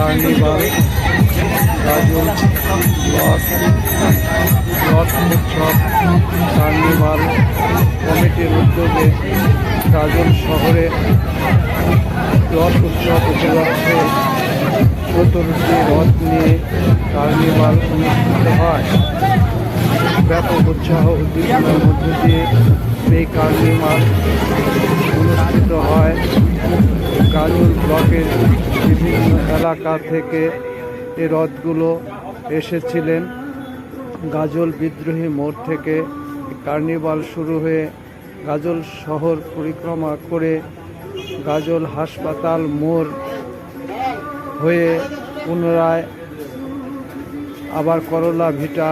Carnival carnival কমিটির উদ্যোগে গাজল শহরে রথ উৎসব উপলক্ষে রথ নিয়ে কার্নিভাল অনুষ্ঠিত হয়। ব্যাপক উৎসাহ উদ্দীপনার মধ্য দিয়ে এই কার্নিভাল অনুষ্ঠিত গাজল ব্লকের বিভিন্ন এলাকা থেকে এ রথগুলো এসেছিলেন। গাজল বিদ্রোহী মোড় থেকে কার্নিভাল শুরু হয়ে গাজল শহর পরিক্রমা করে গাজল হাসপাতাল মোড় হয়ে পুনরায় আবার করলা ভিটা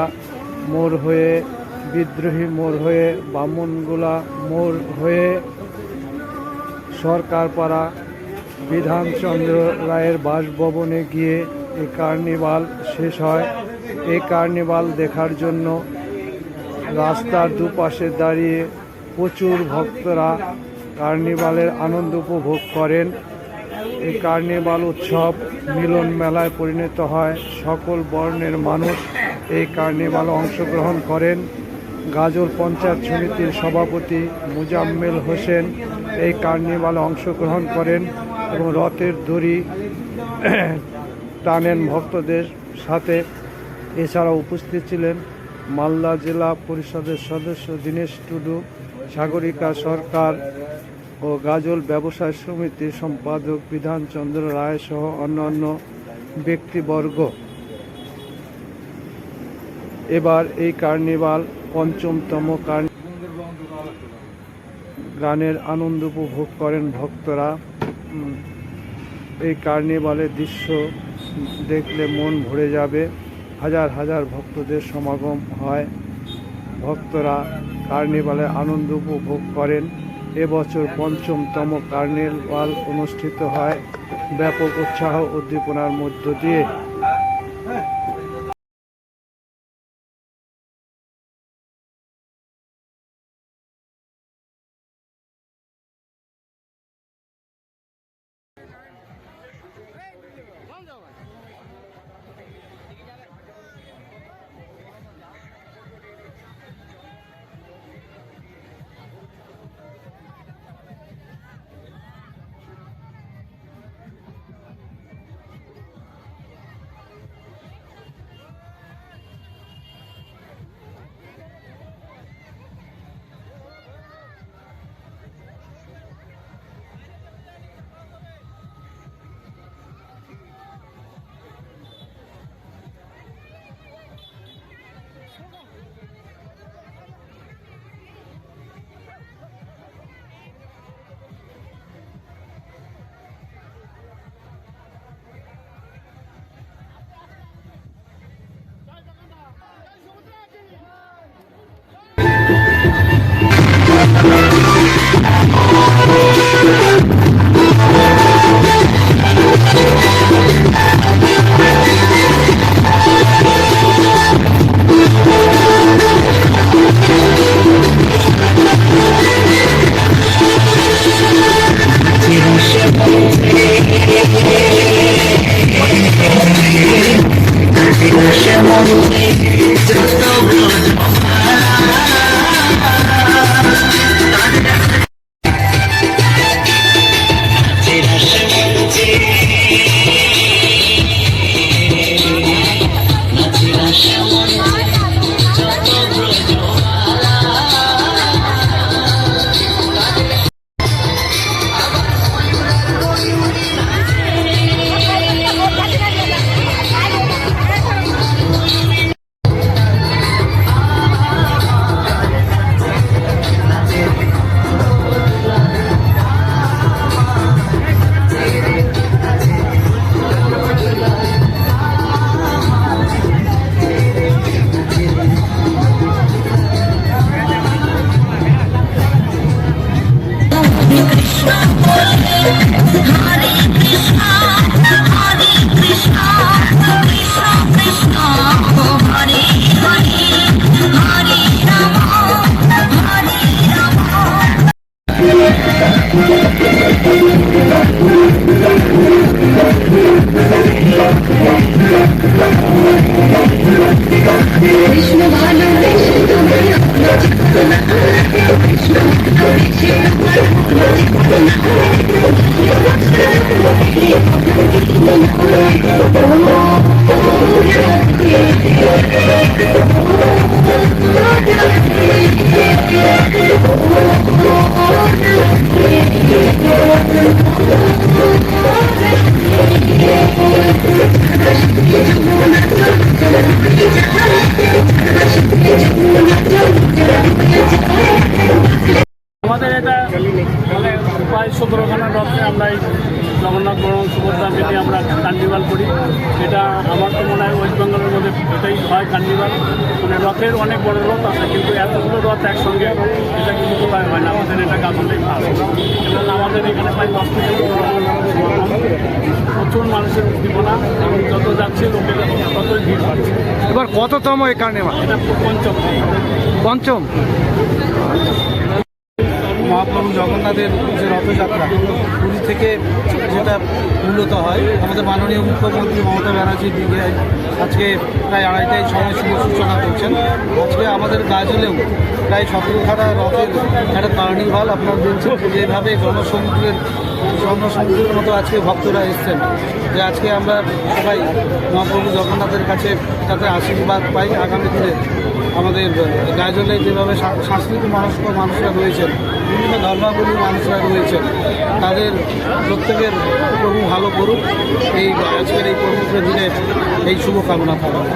মোড় হয়ে, বিদ্রোহী মোড় হয়ে, বামনগোলা মোড় হয়ে সরকারপাড়া বিধানচন্দ্র রায়ের বাসভবনে গিয়ে এই কার্নিভাল শেষ হয়। এই কার্নিভাল দেখার জন্য রাস্তার দুপাশে দাঁড়িয়ে প্রচুর ভক্তরা কার্নিভালের আনন্দ উপভোগ করেন। এই কার্নিভাল উৎসব মিলন মেলায় পরিণত হয়। সকল বর্ণের মানুষ এই কার্নিভালে অংশগ্রহণ করেন। গাজল পঞ্চায়েত সমিতির সভাপতি মুজাম্মেল হোসেন এই কার্নিভালে অংশগ্রহণ করেন। এবং রথের দড়ি টানেন ভক্তদের সাথে। এছাড়া উপস্থিত ছিলেন মালদা জেলা পরিষদের সদস্য দীনেশ টুডু, সাগরিকা সরকার ও গাজল ব্যবসায় সমিতির সম্পাদক বিধানচন্দ্র রায় সহ অন্যান্য ব্যক্তিবর্গ। এবার এই কার্নিভাল পঞ্চমতম গানের আনন্দ উপভোগ করেন ভক্তরা। এই কার্নিভালের দৃশ্য দেখলে মন ভরে যাবে। হাজার হাজার ভক্তদের সমাগম হয়। ভক্তরা কার্নিভালে আনন্দ উপভোগ করেন। এবছর পঞ্চমতম কার্নিভাল অনুষ্ঠিত হয়। ব্যাপক উৎসাহ উদ্দীপনার মধ্য দিয়ে। কৃষ্ণ ভালোবেসে তোমায় কৃষ্ণ ভালোবেসে তোমায় আমাদের এটা মানে প্রায় সতেরোখানা রথে আমরা এই জগন্নাথ বড় সুভদ্রা মিলে আমরা কার্নিভাল করি। এটা আমার তো মনে হয় ওয়েস্ট বেঙ্গলের মধ্যে এটাই হয় কার্নিভাল মানে রথের অনেক বড় রথ আছে কিন্তু এতগুলো রথ একসঙ্গে এটা কিন্তু কোথায় হয় না আমাদের এটা গাছলেই ভালো। এবং আমাদের এখানে প্রায় দশ থেকে। প্রচুর মানুষের উদ্দীপনা এবং যত যাচ্ছে লোকের ততই ভিড় বাড়ছে। এবার কততম এই কার্নিভাল এটা পঞ্চম পঞ্চম? মহাপ্রভু জগন্নাথের যে রথযাত্রা, পুরী থেকে যেটা মূলত হয়, আমাদের মাননীয় মুখ্যমন্ত্রী মমতা ব্যানার্জি দিকে আজকে প্রায় আড়াইটায় সময় শুভ সূচনা করছেন। আজকে আমাদের গাজলেও প্রায় সতেরো সতেরোখানা রথের একটা কার্নিভাল আপনারা দেখছেন, যেভাবে জনসমুদ্রের মতো আজকে ভক্তরা এসছেন যে আজকে আমরা সবাই মহাপ্রভু জগন্নাথের কাছে যাতে আশীর্বাদ পাই। আগামী দিনে আমাদের গাজলে যেভাবে সাংস্কৃতিক মানুষ মানুষরা রয়েছেন, বিভিন্ন ধর্মাবলীর মানুষরা রয়েছেন, তাদের প্রত্যেকের প্রভু ভালো করুক। এই আজকের এই পবিত্র দিনে এই শুভকামনা থাকবে।